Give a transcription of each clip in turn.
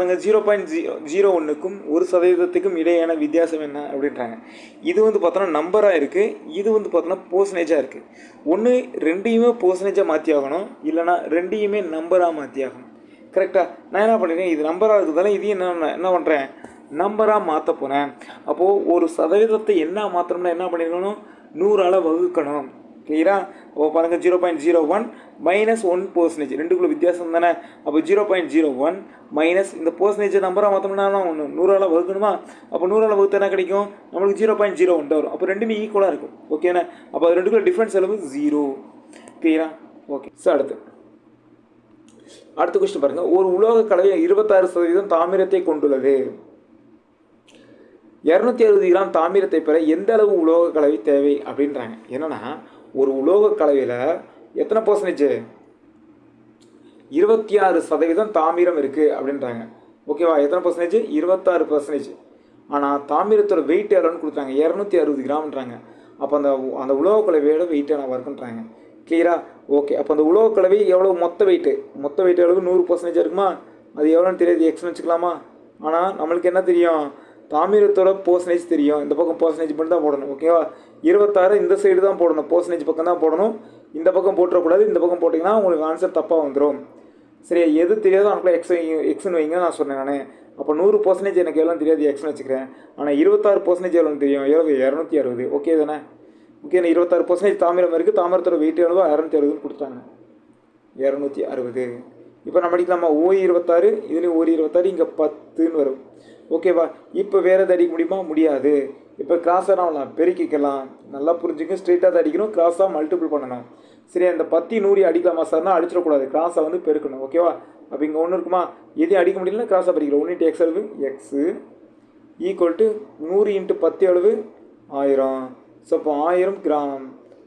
பாருங்கள் zero point zero zero ஒன்றுக்கும் ஒரு சதவீதத்துக்கும் இடையான வித்தியாசம் என்ன அப்படின்றாங்க. இது வந்து பார்த்தோன்னா நம்பராக இருக்குது இது வந்து பார்த்தோன்னா போர்சனேஜாக இருக்குது ஒன்று ரெண்டையுமே போர்சனேஜாக மாற்றி ஆகணும். இல்லைனா ரெண்டையுமே நம்பராக மாற்றி ஆகணும். கரெக்டாக நான் என்ன பண்ணியிருக்கேன் இது நம்பராக இருக்கிறதால இதையும் என்ன என்ன பண்ணுறேன் நம்பராக மாற்ற போகிறேன் அப்போது ஒரு சதவீதத்தை என்ன மாற்றணும்னா என்ன பண்ணிருக்கணும்? நூறால் வகுக்கணும். கிளியரா அப்போ பாருங்கள் zero point zero one minus one percentage ரெண்டுக்குள்ள வித்தியாசம் தானே? அப்போ zero point zero one minus இந்த பர்சன்டேஜ் நம்பராக மாற்றோம்னா ஒன்று நூறால் வகுக்கணுமா? அப்போ நூறால் வகுத்து என்ன கிடைக்கும்? நம்மளுக்கு ஜீரோ பாயிண்ட் ஜீரோ ஒன் வரும். அப்போ ரெண்டுமே ஈக்குவலாக இருக்கும். ஓகேண்ணா அப்போ அது ரெண்டுக்குள்ள டிஃப்ரென்ஸ் அளவு ஜீரோ கிளியரா ஓகே சார் அடுத்து. அடுத்த கொஸ்டின் பாருங்க. ஒரு உலோக கலவை இருபத்தாறு சதவீதம் தாமிரத்தை கொண்டுள்ளது. இரநூத்தி அறுபது கிராம் தாமிரத்தை பெற எந்த அளவு உலோக கலவை தேவை? அப்படின்றாங்க. என்னன்னா ஒரு உலோக கலவையில் எத்தனை பர்சன்டேஜ் இருபத்தி ஆறு சதவீதம் தாமிரம் இருக்குது அப்படின்றாங்க. ஓகேவா? எத்தனை பர்சன்டேஜ் இருபத்தாறு பர்சன்டேஜ் ஆனால் தாமிரத்தோட வெயிட் எவ்வளோன்னு கொடுத்தாங்க? இரநூத்தி அறுபது கிராம்ன்றாங்க. அப்போ அந்த அந்த உலோக கலவையோட வெயிட் என்ன இருக்குன்றாங்க. கிளியரா ஓகே அப்போ அந்த உலோக கலவை எவ்வளோ மொத்த வெயிட்டு மொத்த வெயிட் எவ்வளவு? நூறு பர்சன்டேஜ் இருக்குமா? அது எவ்வளோன்னு தெரியாது. எக்ஸ்னு வச்சுக்கலாமா? ஆனால் நம்மளுக்கு என்ன தெரியும்? தாமிரத்தோட போர்சனேஜ் தெரியும். இந்த பக்கம் போர்சனேஜ் மட்டும் தான் போடணும் ஓகேவா இருபத்தாறு இந்த சைடு தான் போடணும். போர்சனேஜ் பக்கம் தான் போடணும். இந்த பக்கம் போட்டுறக்கூடாது இந்த பக்கம் போட்டிங்கன்னா உங்களுக்கு ஆன்சர் தப்பாக வந்துடும் சரி எது தெரியாதோ அவனுக்குள்ள எக்ஸ் எக்ஸ்னு வைங்க நான் சொன்னேன் நான். அப்போ நூறு பர்சன்டேஜ் எனக்கு எவ்வளோ தெரியாது எக்ஸ்னு வச்சுக்கிறேன். ஆனால் இருபத்தாறு பர்சன்டேஜ் எவ்வளோ தெரியும்? எவ்வளோ இரநூத்தி அறுபது. ஓகே தானே? ஓகே இருபத்தாறு பர்சன்டேஜ் தாமிரம் இருக்குது தாமிரத்தோட வெயிட் எவ்வளோ இரநூத்தி அறுபதுன்னு கொடுத்தாங்க. இரநூத்தி அறுபது. இப்போ நம்ம அடிக்கலாமா? ஓ இருபத்தாறு இதுலேயும் ஒரு இருபத்தாறு இங்கே பத்துன்னு வரும். ஓகேவா? இப்போ வேறு எது அடிக்க முடியுமா? முடியாது. இப்போ கிராஸாக நான் பெருக்கிக்கலாம். நல்லா புரிஞ்சுக்கணும் ஸ்ட்ரெயிட்டாக தான் அடிக்கணும். கிராஸாக மல்டிபிள் பண்ணணும். சரி அந்த பத்தி நூறு அடிக்கலாமா சார்னா அடிச்சிடக்கூடாது. கிராஸை வந்து பெருக்கணும். ஓகேவா? அப்போ இங்கே ஒன்று இருக்குமா? எதையும் அடிக்க முடியலன்னா கிராஸாக பெருக்கிறோம் ஒன்று இன்ட்டு எக்ஸ் அளவு எக்ஸு ஈக்குவல் டு நூறு இன்ட்டு பத்து அளவு ஆயிரம். ஸோ அப்போ ஆயிரம் கிராம்.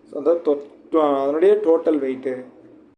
ஸோ அந்த அதனுடைய டோட்டல் வெயிட்டு